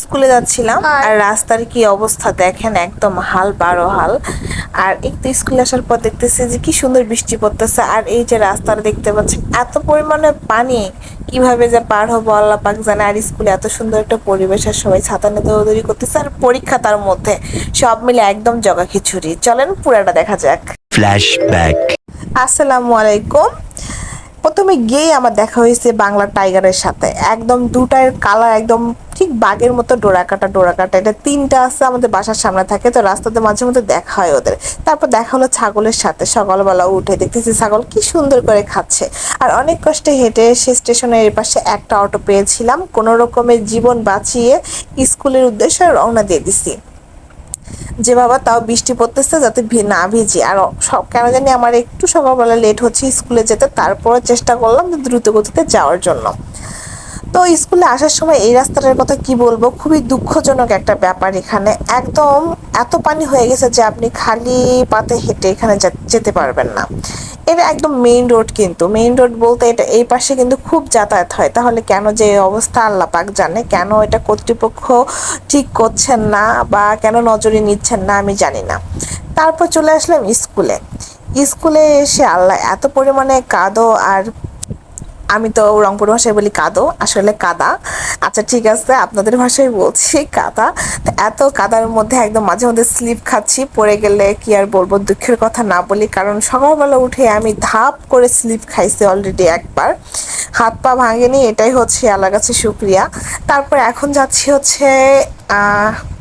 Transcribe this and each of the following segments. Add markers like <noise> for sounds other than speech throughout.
স্কুলে যাচ্ছিলাম আর রাস্তার কি অবস্থা দেখেন একদম হাল বারো হাল। আর একটু স্কুলে আসার পর দেখতেছি যে কি সুন্দর বৃষ্টি পড়তেছে। আর এই যে রাস্তাটা দেখতে পাচ্ছি এত পরিমাণে পানি কীভাবে যে পার হব আল্লাহ পাক জানে। আর স্কুলে এত সুন্দর একটা পরিবেশ আর সবাই ছাতা নিয়ে দৌড়দৌড়ি করতেছে। আর পরীক্ষা তার মধ্যে সব মিলে একদম জগা খিচুড়ি। চলেন পুরাটা দেখা যাক। Flashback. আসসালামু আলাইকুম। প্রথমে গিয়ে আমার দেখা হয়েছে বাংলা টাইগারের সাথে। একদম দুটার কালার একদম বাঘের মতো ডোরা কাটা ডোরা কাটা। এটা তিনটা আছে আমাদের বাসার সামনে থাকে, তো রাস্তাতে মাঝে মধ্যে দেখা হয় ওদের। তারপর দেখা হলো ছাগলের সাথে। সকালবেলা উঠে দেখতেছি ছাগল কি সুন্দর করে খাচ্ছে। আর অনেক কষ্টে হেঁটে সে স্টেশনের পাশে একটা অটো পেয়েছিলাম। কোনো রকমের জীবন বাঁচিয়ে স্কুলের উদ্দেশ্যে রওনা দিয়ে দিছি। যে বাবা, তাও বৃষ্টি পড়তেছে যাতে না ভিজি। আর সব, কেন জানি আমার একটু সকালবেলা লেট হচ্ছে স্কুলে যেতে তারপরে চেষ্টা করলাম দ্রুত গতিতে যাওয়ার জন্য। তো স্কুলে আসার সময় এই রাস্তাটার কথা কি বলব? খুবই দুঃখজনক একটা ব্যাপার এখানে। একদম এত পানি হয়ে গেছে যে আপনি খালি পাতে হেঁটে এখানে যেতে পারবেন না। এটা একদম মেইন রোড কিন্তু। মেইন রোড বলতে এটা এই পাশে কিন্তু খুব যাতায়াত হয়। তাহলে কেন যে অবস্থা? আল্লাহ পাক জানে। কেন এটা কর্তৃপক্ষ ঠিক করছেন না বা কেন নজরে নিচ্ছেন না আমি জানি না। তারপর চলে আসলাম স্কুলে। স্কুলে এসে আল্লাহ এত পরিমাণে কাদো আর আমি তো রংপুর ভাষায় বলি কাদো, আসলে কাদা। আচ্ছা ঠিক আছে, আপনাদের ভাষায় বলছি কাদা। এত কাদার মধ্যে একদম মাঝে মধ্যে স্লিপ খাচ্ছি, পড়ে গেলে কি আর বলব, দুঃখের কথা না বলি, কারণ সকালবেলা উঠে আমি ধাপ করে স্লিপ খাইছি অলরেডি একবার। হাত পা ভাঙেনি, এটাই হচ্ছে আল্লাহ কাছে শুক্রিয়া। তারপর এখন যাচ্ছি হচ্ছে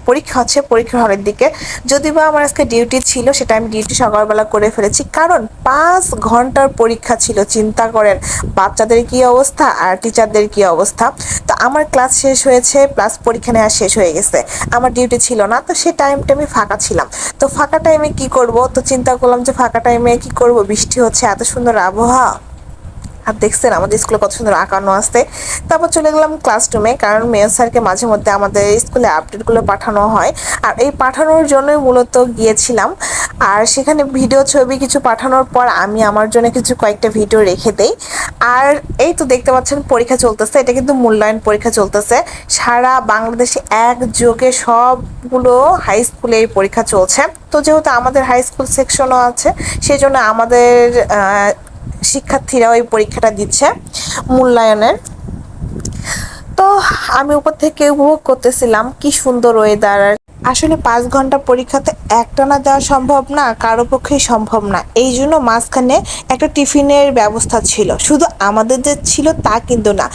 পরীক্ষা হচ্ছে পরীক্ষা হলের দিকে। যদি বা আমার আজকে ডিউটি ছিল, সেটা আমি ডিউটি সকালবেলা করে ফেলেছি। কারণ পাঁচ ঘণ্টার পরীক্ষা ছিল, চিন্তা করেন বাচ্চাদের কি অবস্থা আর টিচারদের কি অবস্থা। তো আমার ক্লাস শেষ হয়েছে প্লাস পরীক্ষা নেওয়া শেষ হয়ে গেছে। আমার ডিউটি ছিল না, তো সেই টাইমটা আমি ফাঁকা ছিলাম। তো ফাঁকা টাইমে কি করব? তো চিন্তা করলাম যে ফাঁকা টাইমে কি করব? বৃষ্টি হচ্ছে, এত সুন্দর আবহাওয়া। আর দেখছেন, আমাদের স্কুলে কত সুন্দর আঁকানো আসতে তারপর চলে গেলাম ক্লাসরুমে কারণ মেয়র স্যারকে মাঝে মধ্যে আমাদের স্কুলে আপডেটগুলো পাঠানো হয়। আর এই পাঠানোর জন্যই মূলত গিয়েছিলাম। আর সেখানে ভিডিও ছবি কিছু পাঠানোর পর আমি আমার জন্য কিছু কয়েকটা ভিডিও রেখে দেই। আর এই তো দেখতে পাচ্ছেন, পরীক্ষা চলতেছে। এটা কিন্তু মূল্যায়ন পরীক্ষা চলতেছে। সারা বাংলাদেশে একযোগে সবগুলো হাই স্কুলে এই পরীক্ষা চলছে। তো যেহেতু আমাদের হাই স্কুল সেকশনও আছে সেই জন্য আমাদের শিক্ষার্থীরা ওই পরীক্ষাটা দিচ্ছে মূল্যায়নের। তো আমি উপর থেকে উপভোগ করতেছিলাম কি সুন্দর ওয়েদার আসলে পাঁচ ঘণ্টা পরীক্ষাতে একটানা দেওয়া সম্ভব না, কারও পক্ষেই সম্ভব না। এই জন্য মাঝখানে একটা টিফিনের ব্যবস্থা ছিল। শুধু আমাদের যে ছিল তা কিন্তু না।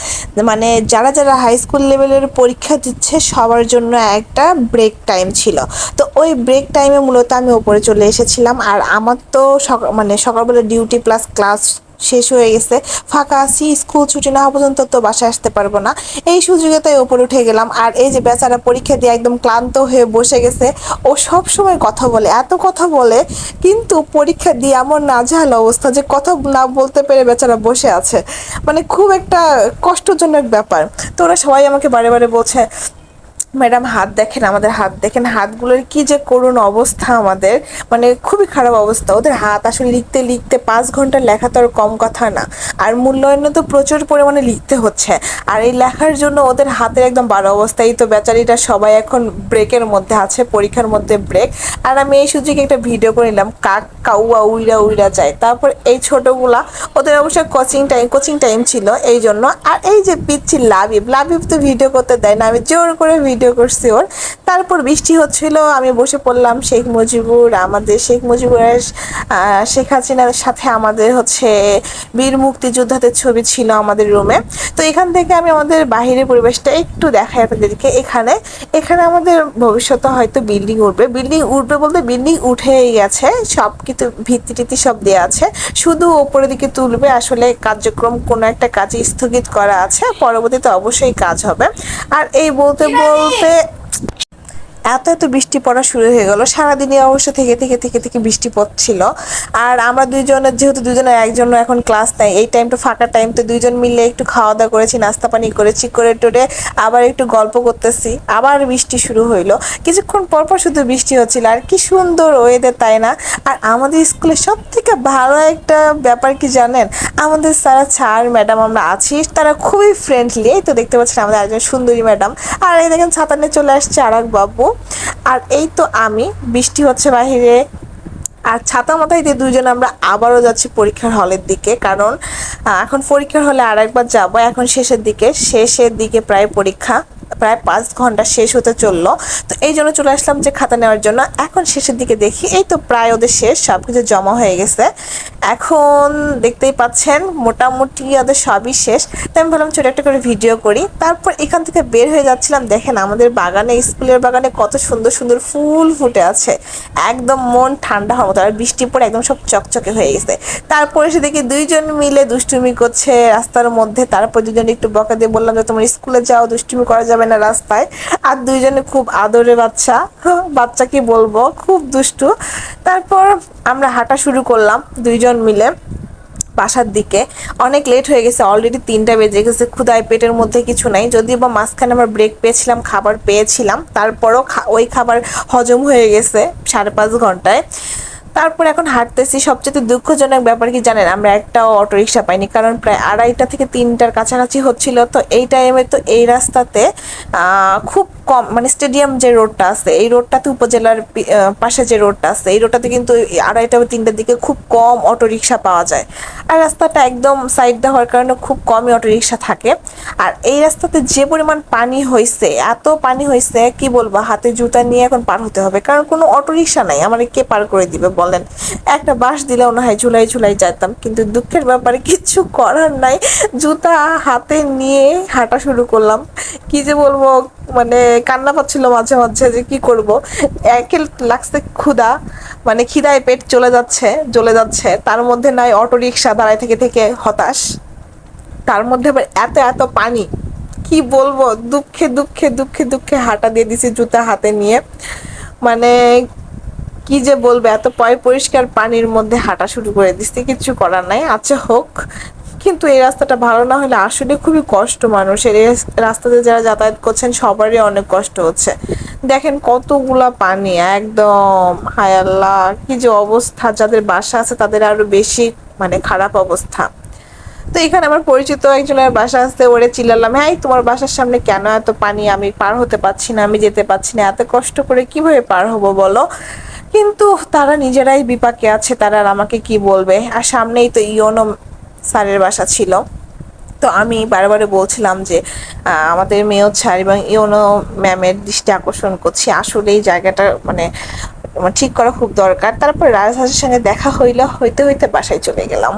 মানে যারা যারা হাই স্কুল লেভেলের পরীক্ষা দিচ্ছে, সবার জন্য একটা ব্রেক টাইম ছিল। তো ওই ব্রেক টাইমে মূলত আমি ওপরে চলে এসেছিলাম। আর আমার তো সকাল মানে সকালবেলা ডিউটি প্লাস ক্লাস শেষ হয়ে গেছে। ফাঁকা আছি, স্কুল ছুটি না হওয়া পর্যন্ত তো বাসায় আসতে পারব না। এই সুযোগে তাই ওপরে উঠে গেলাম। আর এই যে বেচারা পরীক্ষা দিয়ে একদম ক্লান্ত হয়ে বসে গেছে, ও সব সময় কথা বলে, এত কথা বলে, কিন্তু পরীক্ষা দিয়ে এমন নাজেহাল অবস্থা যে কথা না বলতে পেরে বেচারা বসে আছে। মানে খুব একটা কষ্টজনক ব্যাপার। তো ওরা সবাই আমাকে বারে বারে বলছে ম্যাডাম, হাত দেখেন, আমাদের হাত দেখেন, হাতগুলোর কি যে করুণ অবস্থা আমাদের। মানে খুবই খারাপ অবস্থা। ওদের হাত আসলে লিখতে লিখতে পাঁচ ঘণ্টা লেখা তো আর কম কথা না। আর মূল্যায়নে তো প্রচুর পরিমাণে লিখতে হচ্ছে। আর এই লেখার জন্য ওদের হাতের একদম বারো অবস্থা এই তো বেচারিটা সবাই এখন ব্রেকের মধ্যে আছে, পরীক্ষার মধ্যে ব্রেক আর আমি এই সুযোগে একটা ভিডিও করে নিলাম, কাক, কাউয়া, উইরা উইরা যায়। তারপর এই ছোটগুলা, ওদের অবশ্য কোচিং টাইম কোচিং টাইম ছিল এই জন্য আর এই যে পিচ্ছি লাবিব লাবিব তো ভিডিও করতে দেয় না। আমি জোর করে ভিডিও করছি ওর। তারপর বৃষ্টি হচ্ছিল, আমি বসে পড়লাম শেখ মুজিবুর, আমাদের শেখ মুজিবুরের শেখ হাসিনার সাথে আমাদের হচ্ছে বীর মুক্তিযোদ্ধাদের ছবি ছিল আমাদের রুমে তো এখান থেকে আমি আমাদের বাহিরের পরিবেশটা একটু দেখাই আপনাদেরকে এখানে। এখানে আমাদের ভবিষ্যতে হয়তো বিল্ডিং উঠবে। বিল্ডিং উঠবে বলতে বিল্ডিং উঠেই গেছে সব কিছু ভিত্তি টিত্তি সব দেওয়া আছে। শুধু ওপরের দিকে তুলবে, আসলে কার্যক্রম কোনো একটা কাজে স্থগিত করা আছে, পরবর্তীতে অবশ্যই কাজ হবে। আর এই বলতে বলতে Ate! এত এত বৃষ্টি পড়া শুরু হয়ে গেল। সারাদিনই অবশ্য থেকে থেকে থেকে থেকে বৃষ্টি পড়ছিল আর আমরা দুইজনের, যেহেতু দুজনের একজন এখন ক্লাস নেই, এই টাইমটা ফাঁকা টাইম তো দুইজন মিলে একটু খাওয়া দাওয়া করেছি, নাস্তা পানি করেছি, করে টোরে আবার একটু গল্প করতেছি। আবার বৃষ্টি শুরু হইল। কিছুক্ষণ পর পর শুধু বৃষ্টি হচ্ছিল। আর কি সুন্দর ওয়েদার তাই না? আর আমাদের স্কুলে সব থেকে ভালো একটা ব্যাপার কি জানেন? আমাদের সারা স্যার ম্যাডাম আমরা আছি, তারা খুবই ফ্রেন্ডলি এই তো দেখতে পাচ্ছেন আমাদের একজন সুন্দরী ম্যাডাম আর এই দেখেন, ছাতা নিয়ে চলে আসছে আর এক বাবু। আর এই তো আমি, বৃষ্টি হচ্ছে বাহিরে, আর ছাতা মাথায় দিয়ে দুজন আমরা আবারও যাচ্ছি পরীক্ষার হলের দিকে, কারণ এখন পরীক্ষার হলে আর একবার যাব, এখন শেষের দিকে শেষের দিকে প্রায় পরীক্ষা। প্রায় পাঁচ ঘণ্টা শেষ হতে চলল। তো এই জন্য চলে আসলাম যে খাতা নেওয়ার জন্য। এখন শেষের দিকে দেখি, এই তো প্রায় ওদের শেষ সব কিছু জমা হয়ে গেছে। এখন দেখতেই পাচ্ছেন, মোটামুটি ওদের সবই শেষ। তাই আমি ভাবলাম ছোটো একটা করে ভিডিও করি। তারপর এখান থেকে বের হয়ে যাচ্ছিলাম। দেখেন আমাদের বাগানে, স্কুলের বাগানে কত সুন্দর সুন্দর ফুল ফুটে আছে। একদম মন ঠান্ডা হওয়ার মতো, আর বৃষ্টি পড়ে একদম সব চকচকে হয়ে গেছে। তারপরে দেখি দুইজন মিলে দুষ্টুমি করছে রাস্তার মধ্যে। তারপর দুজন একটু বকা দিয়ে বললাম যে, তোমার স্কুলে যাও, দুষ্টুমি করা যাবে না রাস্তায়। আর দুইজনে খুব আদরে বাচ্চা। <laughs> বাচ্চা কি বলব? খুব দুষ্টু। তারপর আমরা হাঁটা শুরু করলাম দুইজন মিলে বাসার দিকে। অনেক লেট হয়ে গেছে অলরেডি তিনটা বেজে গেছে ক্ষুদায় পেটের মধ্যে কিছু নাই। যদিও বা মাঝখানে আমরা ব্রেক পেয়েছিলাম, খাবার পেয়েছিলাম, তারপরও ওই খাবার হজম হয়ে গেছে সাড়ে পাঁচ ঘন্টায়। তারপর এখন হাঁটতেছি। সবচেয়ে দুঃখজনক ব্যাপার কি জানেন, আমরা একটাও অটোরিকশা পাইনি, কারণ প্রায় আড়াইটা থেকে তিনটার কাছাকাছি হচ্ছিল। তো এই টাইমে তো এই রাস্তাতে খুব কম মানে স্টেডিয়াম যে রোডটা আছে, এই রোডটাতে উপজেলার পাশে যে রোডটা আছে, এই রোডটাতে কিন্তু আড়াইটা বা তিনটার দিকে খুব কম অটোরিকশা পাওয়া যায়। আর রাস্তাটা একদম সাইড দেওয়া হওয়ার কারণে খুব কমই অটোরিকশা থাকে। আর এই রাস্তাতে যে পরিমাণ পানি হয়েছে এত পানি হয়েছে কি বলব, হাতে জুতা নিয়ে এখন পার হতে হবে। কারণ কোনো অটোরিকশা নাই, আমার কে পার করে দিবে বলেন? একটা বাস দিলেও না হয় ঝুলাই ঝুলাই যেতাম কিন্তু দুঃখের ব্যাপারে কিচ্ছু করার নাই। জুতা হাতে নিয়ে হাঁটা শুরু করলাম। কি যে বলব মানে কান্না পাচ্ছিল মাঝে মাঝে যে কি করব। একে লাগছে ক্ষুধা মানে খিদায় পেট চলে যাচ্ছে, জ্বলে যাচ্ছে। তার মধ্যে নাই অটো রিক্সা দাঁড়ায় থেকে থেকে হতাশ। তার মধ্যে আবার এত এত পানি। কি বলব? দুঃখে দুঃখে দুঃখে দুঃখে হাঁটা দিয়ে দিছি জুতা হাতে নিয়ে। মানে কি যে বলবে? এত পয় পরিষ্কার পানির মধ্যে হাঁটা শুরু করে দিচ্ছি কিছু করার নাই। আচ্ছা হোক কিন্তু এই রাস্তাটা ভালো না হলে আসলে খুবই কষ্ট মানুষের। এই রাস্তাতে যারা যাতায়াত করছেন, সবারই অনেক কষ্ট হচ্ছে। দেখেন কতগুলা পানি, একদম, হায় কি যে অবস্থা, যাদের বাসা আছে তাদের আরও বেশি মানে খারাপ অবস্থা। তো এখানে আমার পরিচিত একজনের বাসা আসতে ওরে চিল্লালাম হ্যাঁ তোমার বাসার সামনে কেন এত পানি? আমি পার হতে পারছি না, আমি যেতে পারছি না, এত কষ্ট করে কীভাবে পার হব বলো? কিন্তু তারা নিজেরাই বিপাকে আছে, তারা আর আমাকে কি বলবে? আর সামনেই তো ইয়নো স্যারের বাসা ছিল। তো আমি বারবারে বলছিলাম যে আমাদের মেয়র স্যার এবং ইউনো ম্যামের দৃষ্টি আকর্ষণ করছি। আসলে এই জায়গাটা মানে ঠিক করা খুব দরকার। তারপর রাজহাঁসের সঙ্গে দেখা হইল, হইতে হইতে বাসায় চলে গেলাম।